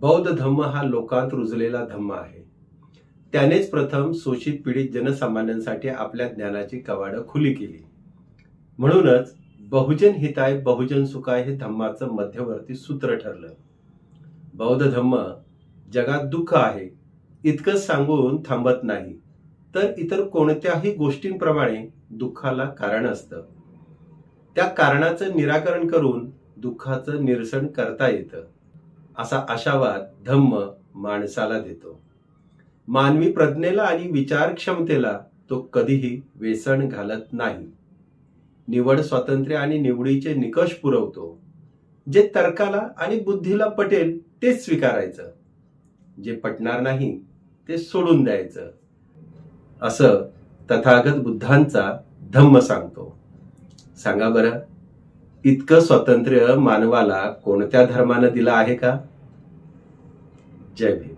बौद्ध धम्म हा लोकांत रुजलेला धम्म आहे. त्यानेच प्रथम शोषित पीडित जनसामान्यांसाठी आपल्या ज्ञानाची कवाडं खुली केली. म्हणूनच बहुजन हिताय बहुजन सुखाय हे धम्माचं मध्यवर्ती सूत्र ठरलं. बौद्ध धम्म जगात दुःख आहे इतकंच सांगून थांबत नाही तर इतर कोणत्याही गोष्टींप्रमाणे दुःखाला कारण असतं. त्या कारणाचं निराकरण करून दुःखाचं निरसन करता येतं. असा आशावाद धम्म माणसाला देतो. मानवी प्रज्ञेला आणि विचार क्षमतेला तो कधीही वेसण घालत नाही. निवड स्वातंत्र्य आणि निवडीचे निकष पुरवतो. जे तर्काला आणि बुद्धीला पटेल तेच स्वीकारायचं. जे पटणार नाही ते सोडून द्यायचं. असं तथागत बुद्धांचा धम्म सांगतो. सांगा बरं इतकं स्वातंत्र्य मानवाला कोणत्या धर्मानं दिलं आहे का? जय भीम.